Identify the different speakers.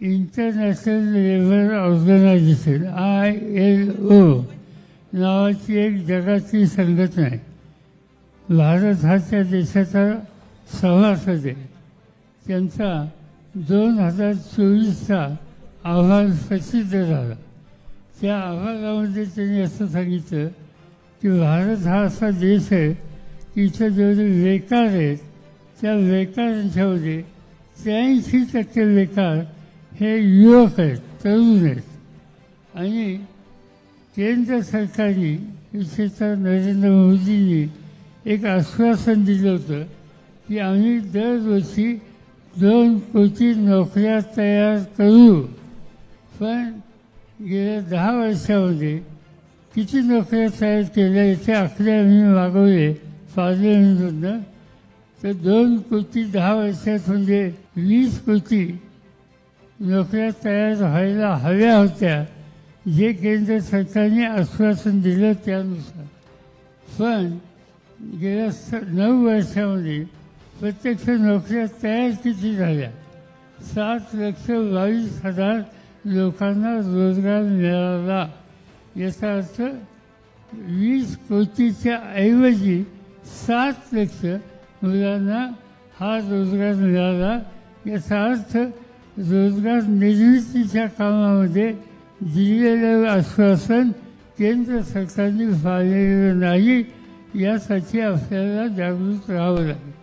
Speaker 1: International labour organisation I L O नावाची एक जगाची संघटना आहे. भारत हा त्या देशाचा सभासद आहे. त्यांचा दोन हजार चोवीसचा अहवाल प्रसिद्ध झाला. त्या अहवालामध्ये त्यांनी असं सांगितलं की भारत हा असा देश आहे की इथं जेवढे बेकार आहेत त्या बेकारांच्यामध्ये त्र्याऐंशी टक्के बेकार हे युवक आहेत तरुण आहेत. आणि केंद्र सरकारने विशेषतः नरेंद्र मोदींनी एक आश्वासन दिलं होतं की आम्ही दरवर्षी दोन कोटी नोकऱ्या तयार करू. पण गेल्या दहा वर्षामध्ये किती नोकऱ्या तयार केल्या याचे आकडे आम्ही मागवले पार्लमेंटमधनं तर दोन कोटी दहा वर्षात म्हणजे वीस कोटी नोकऱ्या तयार व्हायला हव्या होत्या. जे केंद्र सरकारने आश्वासन दिलं त्यानुसार. पण गेल्या स नऊ वर्षामध्ये प्रत्यक्ष नोकऱ्या तयार किती झाल्या? सात लक्ष बावीस हजार लोकांना रोजगार मिळाला. याचा अर्थ वीस कोटीच्या ऐवजी सात लक्ष मुलांना हा रोजगार मिळाला. याचा अर्थ रोजगार निर्मितीच्या कामामध्ये दिलेलं आश्वासन केंद्र सरकारने पाळलेलं नाही यासाठी आपल्याला जागृत राहावं लागेल.